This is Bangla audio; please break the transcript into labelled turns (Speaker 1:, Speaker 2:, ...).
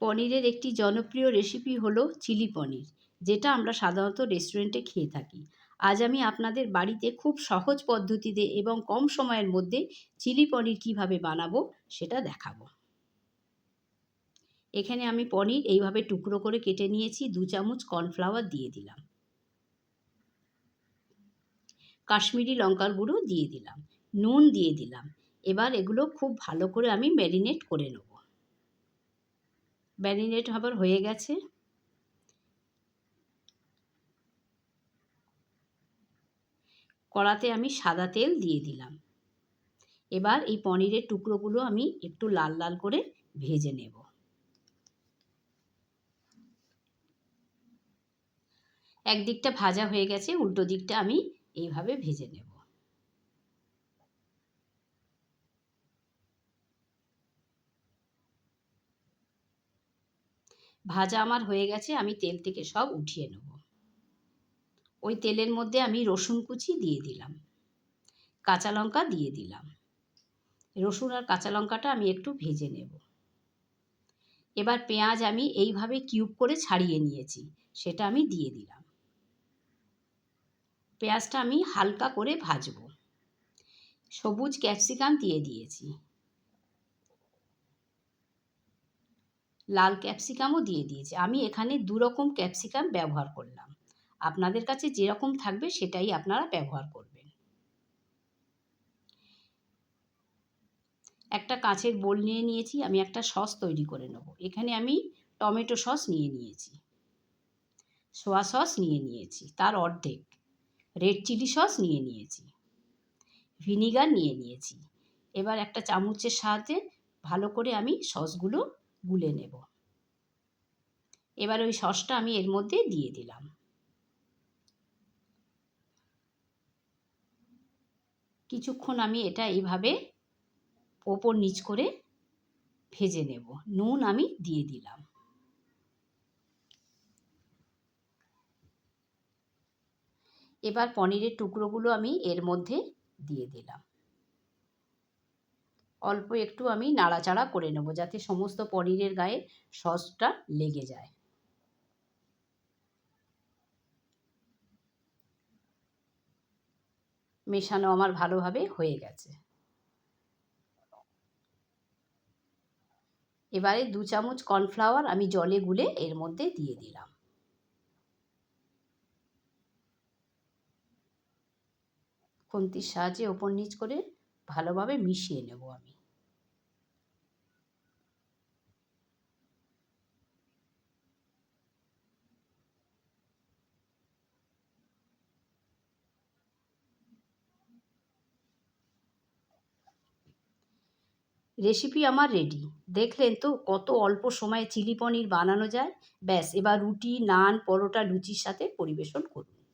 Speaker 1: পনিরের একটি জনপ্রিয় রেসিপি হলো চিলি পনির, যেটা আমরা সাধারণত রেস্টুরেন্টে খেয়ে থাকি। আজ আমি আপনাদের বাড়িতে খুব সহজ পদ্ধতিতে এবং কম সময়ের মধ্যে চিলি পনির কীভাবে বানাবো সেটা দেখাবো। এখানে আমি পনির এইভাবে টুকরো করে কেটে নিয়েছি, দু চামচ কর্নফ্লাওয়ার দিয়ে দিলাম। কাশ্মীরি লঙ্কার গুঁড়ো দিয়ে দিলাম, নুন দিয়ে দিলাম। এবার এগুলো খুব ভালো করে আমি ম্যারিনেট করে নেব। ম্যারিনেট হবার হয়ে গেছে। কড়াতে আমি সাদা তেল দিয়ে দিলাম। এবার এই পনিরের টুকরোগুলো আমি একটু লাল লাল করে ভেজে নেব। একদিকটা ভাজা হয়ে গেছে, উল্টো দিকটা আমি এইভাবে ভেজে নেব। ভাজা আমার হয়ে গেছে, আমি তেল থেকে সব উঠিয়ে নেব। ওই তেলের মধ্যে আমি রসুন কুচি দিয়ে দিলাম। কাঁচা লঙ্কা দিয়ে দিলাম। রসুন আর কাঁচা লঙ্কাটা আমি একটু ভেজে নেব। এবার পেঁয়াজ আমি এইভাবে কিউব করে ছাড়িয়ে নিয়েছি, সেটা আমি দিয়ে দিলাম। পেঁয়াজটা আমি হালকা করে ভাজবো। সবুজ ক্যাপসিকাম দিয়ে দিয়েছি। লাল ক্যাপসিকামও দিয়ে দিয়েছি। আমি এখানে দু রকম ক্যাপসিকাম ব্যবহার করলাম। আপনাদের কাছে যেরকম থাকবে সেটাই আপনারা ব্যবহার করবেন। একটা কাঁচের বোল নিয়ে নিয়েছি, আমি একটা সস তৈরি করে নেব। এখানে আমি টমেটো সস নিয়ে নিয়েছি। সোয়া সস নিয়ে নিয়েছি, তার অর্ধেক। রেড চিলি সস নিয়ে নিয়েছি। ভিনিগার নিয়ে নিয়েছি। এবার একটা চামচের সাহায্যে ভালো করে আমি সসগুলো গুলে নেব। এবার ওই সসটা আমি এর মধ্যে দিয়ে দিলাম। কিছুক্ষণ আমি এটা এইভাবে ওপর নিচ করে ভেজে নেব। নুন আমি দিয়ে দিলাম। এবার পনিরের টুকরোগুলো আমি এর মধ্যে দিয়ে দিলাম। অল্প একটু আমি নাড়াচাড়া করে নেব যাতে সমস্ত পনিরের গায়ে সসটা লেগে যায়। মেশানো আমার ভালোভাবে হয়ে গেছে। এবারে দু চামচ কর্নফ্লাওয়ার আমি জলে গুলে এর মধ্যে দিয়ে দিলাম। খুন্তির সাহায্যে ওপর নিচ করে ভালোভাবে মিশিয়ে নেব আমি। রেসিপি আমার রেডি দেখলেন তো কত অল্প সময়ে চিলি পনির বানানো যায়। ব্যাস, এবার রুটি, নান, পরোটা, লুচির সাথে পরিবেশন করুন।